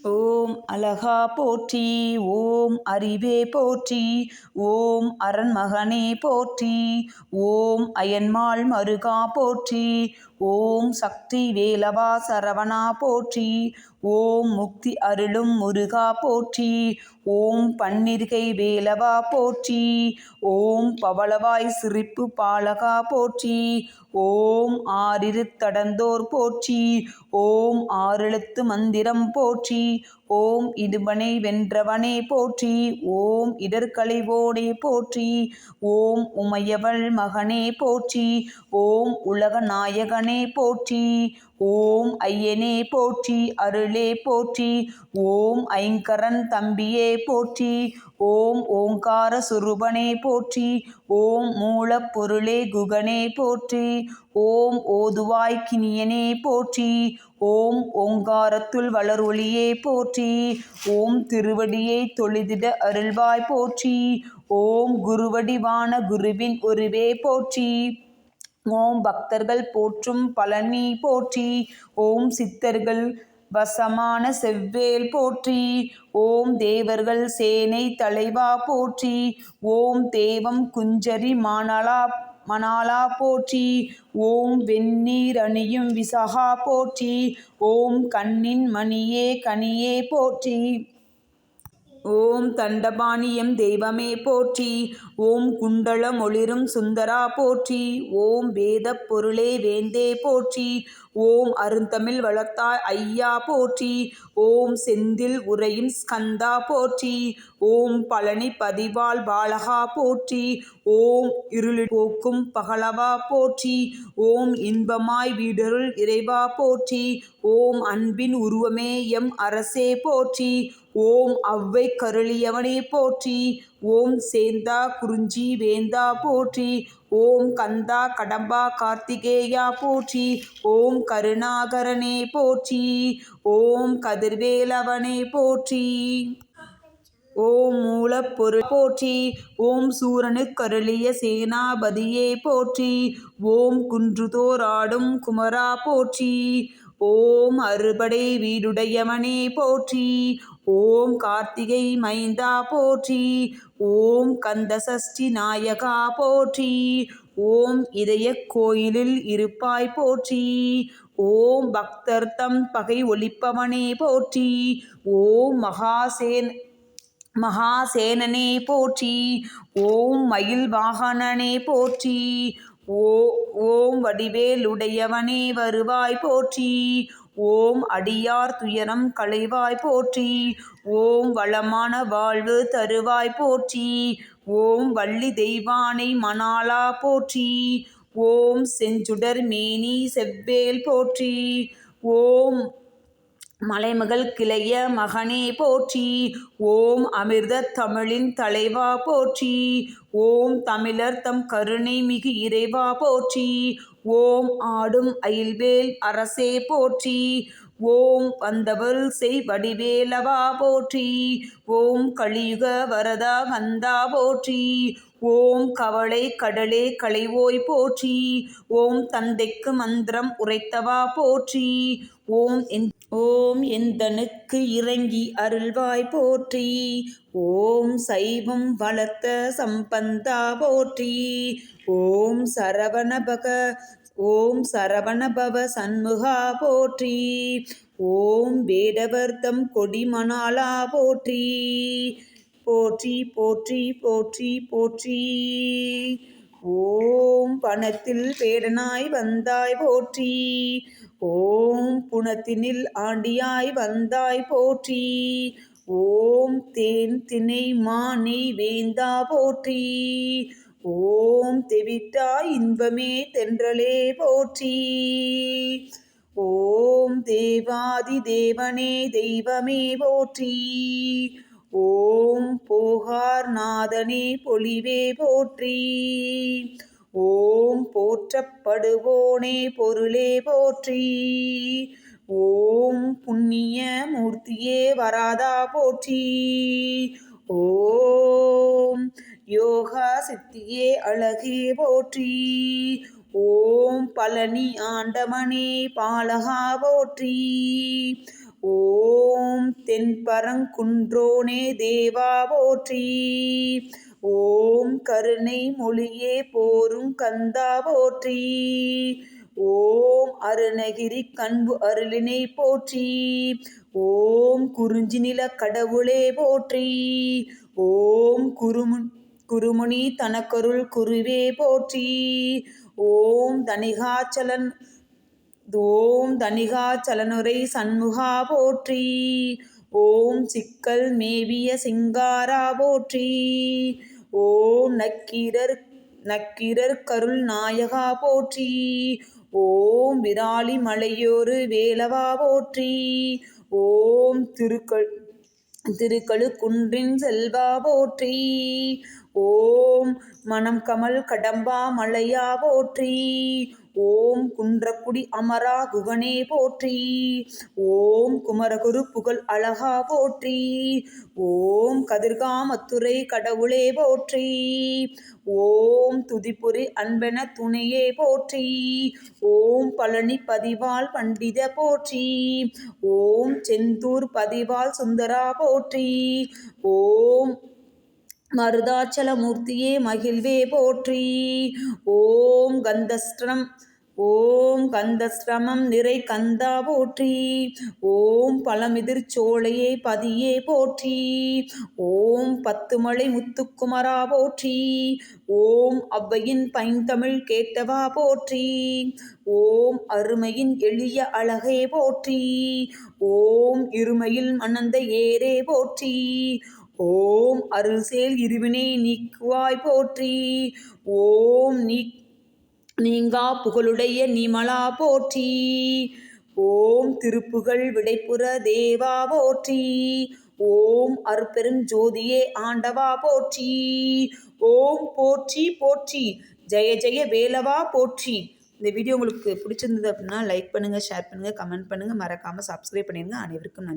ஓம் அழகா போற்றி ஓம் அறிவே போற்றி ஓம் அரண்மகனே போற்றி ஓம் அயன்மாள் மருகா போற்றி ஓம் சக்தி வேலவா சரவணா போற்றி. ஓம் முக்தி அருளும் முருகா போற்றி. ஓம் பன்னிருகை வேலவா போற்றி. ஓம் பவளவாய் சிரிப்பு பாலகா போற்றி. ஓம் ஆறிரு தடந்தோர் போற்றி. ஓம் ஆறெழுத்து மந்திரம் போற்றி. ஓம் இடுபனை வென்றவனே போற்றி. ஓம் இடர்களைவோனே போற்றி. ஓம் உமையவள் மகனே போற்றி. ஓம் உலக நாயகன் போற்றி ஓம் ஐயனே போற்றி அருளே போற்றி ஓம் ஐங்கரன் தம்பியே போற்றி ஓம் ஓங்கார சுரூபனே போற்றி ஓம் மூலப்பொருளே குகனே போற்றி ஓம் ஓதுவாய் கினியனே போற்றி ஓம் ஓங்காரத்துள் வளரொளியே போற்றி ஓம் திருவடியை தொழுதிட அருள்வாய் போற்றி ஓம் குருவடிவான குருவின் உருவே போற்றி. ஓம் பக்தர்கள் போற்றும் பழனி போற்றி. ஓம் சித்தர்கள் வசமான செவ்வேல் போற்றி. ஓம் தேவர்கள் சேனை தலைவா போற்றி. ஓம் தேவம் குஞ்சரி மானலா மணாலா போற்றி. ஓம் வெந்நீர் அணியும் விசகா போற்றி. ஓம் கண்ணின் மணியே கனியே போற்றி. ஓம் தண்டபாணியம் தெய்வமே போற்றி ஓம் குண்டலம் ஒளிரும் சுந்தரா போற்றி ஓம் வேத பொருளே வேந்தே போற்றி ஓம் அருந்தமிழ் வளர்த்தாய் ஐயா போற்றி ஓம் செந்தில் உரையும் ஸ்கந்தா போற்றி ஓம் பழனி பதிவாள் பாலகா போற்றி ஓம் இருளில் போக்கும் பகலவா போற்றி ஓம் இன்பமாய் வீடருள் இறைவா போற்றி ஓம் அன்பின் உருவமே எம் அரசே போற்றி ஓம் அவ்வை கருளியவனே போற்றி ஓம் சேந்தா குறிஞ்சி வேந்தா போற்றி ஓம் கந்தா கடம்பா கார்த்திகேயா போற்றி ஓம் கருணாகரனே போற்றி ஓம் கதிர்வேலவனே போற்றி. ஓம் மூலப்பொருள் போற்றி ஓம் சூரனு கருளிய சேனாபதியே போற்றி ஓம் குன்றுதோராடும் குமரா போற்றி ஓம் அறுபடை வீடுடையவனே போற்றி. ஓம் கார்த்திகை மைந்தா போற்றி. ஓம் கந்தசஷ்டி நாயகா போற்றி. ஓம் இதய கோயிலில் இருப்பாய் போற்றி. ஓம் பக்தர் தம் பகை ஒழிப்பவனே போற்றி. ஓம் மகாசேன் மகாசேனனே போற்றி. ஓம் மயில் வாகனனே போற்றி. ஓ ஓம் வடிவேலுடையவனே வருவாய் போற்றி. ஓம் அடியார் துயரம் களைவாய் போற்றி. ஓம் வளமான வாழ்வு தருவாய் போற்றி. ஓம் வள்ளி தெய்வானை மணாலா போற்றி. ஓம் செஞ்சுடர் மேனி செவ்வேல் போற்றி. ஓம் மலைமகள் கிளைய மகனே போற்றி. ஓம் அமிர்த தமிழின் தலைவா போற்றி. ஓம் தமிழர் தம் கருணை மிகு இறைவா போற்றி. ஓம் ஆடும் அயில்வேல் அரசே போற்றி. ஓம் வந்தவள் செய் வடிவேலவா போற்றி. ஓம் கலியுக வரதா கந்தா போற்றி. ஓம் கவலை கடலே களைவோய் போற்றி. ஓம் தந்தைக்கு மந்திரம் உரைத்தவா போற்றி. ஓம் என் ஓம் எந்தனுக்கு இறங்கி அருள்வாய் போற்றி. ஓம் சைவம் வளர்த்த சம்பந்தா போற்றி. ஓம் சரவணபக ஓம் சரவணபவ சண்முகா போற்றி. ஓம் வேடவர்த்தம் கொடிமணாலா போற்றி. போற்றி போற்றி போற்றி போற்றி. ஓம் பணத்தில் பேடனாய் வந்தாய் போற்றி. ஓம் புணத்தினில் ஆண்டியாய் வந்தாய் போற்றி. ஓம் தேன் திணை மானை வேந்தா போற்றி. ஓம் தெவிட்டாய் இன்பமே தென்றலே போற்றி. ஓம் தேவாதி தேவனே தெய்வமே போற்றி. போகார் நாதனே பொலிவே போற்றி. ஓம் போற்றப்படுவோனே பொருளே போற்றி. ஓம் புண்ணிய மூர்த்தியே வராதா போற்றி. ஓம் யோகா சித்தியே அழகே போற்றி. ஓம் பழனி ஆண்டமனே பாலகா போற்றி. தென்பரங்குன்றோனே தேவா போற்றி. ஓம் கருணை மொழியே போரும் கந்தா போற்றி. ஓம் அருணகிரி கண்பு அருளினை போற்றி. ஓம் குறிஞ்சி நில கடவுளே போற்றி. ஓம் குருமு குருமுனி தனக்கருள் குருவே போற்றி. ஓம் தனிகாச்சலன் ஓம் தனிகாச்சலனுரை சண்முகா போற்றி. ஓம் சிக்கல் மேவிய சிங்காரா போற்றி. ஓம் நக்கீரர் நக்கீரர் கருள் நாயகா போற்றி. ஓம் விராலி மலையோரு வேலவா போற்றி. ஓம் திருக்கள் திருக்கழு குன்றின் செல்வா போற்றி. ஓம் மணம் கமல் கடம்பா மலையா போற்றி. ஓம் குன்றக்குடி அமரா குகனே போற்றி. ஓம் குமரகுரு புகழ் அழகா போற்றி. ஓம் கதிர்காமத்துறை கடவுளே போற்றி. ஓம் துதிப்புரி அன்பென துணையே போற்றி. ஓம் பழனி பதிவால் பண்டித போற்றி. ஓம் செந்தூர் பதிவால் சுந்தரா போற்றி. ஓம் மருதாச்சலமூர்த்தியே மகிழ்வே போற்றி. ஓம் கந்தஸ்திரம் ஓம் கந்தஸ்ரமம் நிறை கந்தா போற்றி. ஓம் பழமிதிர் சோழையே பதியே போற்றி. ஓம் பத்துமலை முத்துக்குமரா போற்றி. ஓம் அவ்வையின் பைந்தமிழ் கேட்டவா போற்றி. ஓம் அருமையின் எளிய அழகே போற்றி. ஓம் இருமையில் மணந்த ஏரே போற்றி. ஓம் அருள்சேல் இருவினை நீக்குவாய் போற்றி. ஓம் நீ நீங்கா புகழுடைய நிமலா போற்றி. ஓம் திருப்புகழ் விடைப்புற தேவா போற்றி. ஓம் அருப்பெரும் ஜோதியே ஆண்டவா போற்றி. ஓம் போற்றி போற்றி. ஜெய ஜெய வேலவா போற்றி. இந்த வீடியோ உங்களுக்கு பிடிச்சிருந்தது அப்படின்னா லைக் பண்ணுங்கள் ஷேர் பண்ணுங்கள் கமெண்ட் பண்ணுங்கள் மறக்காமல் சப்ஸ்கிரைப் பண்ணிடுங்க. அனைவருக்கும் நன்றி.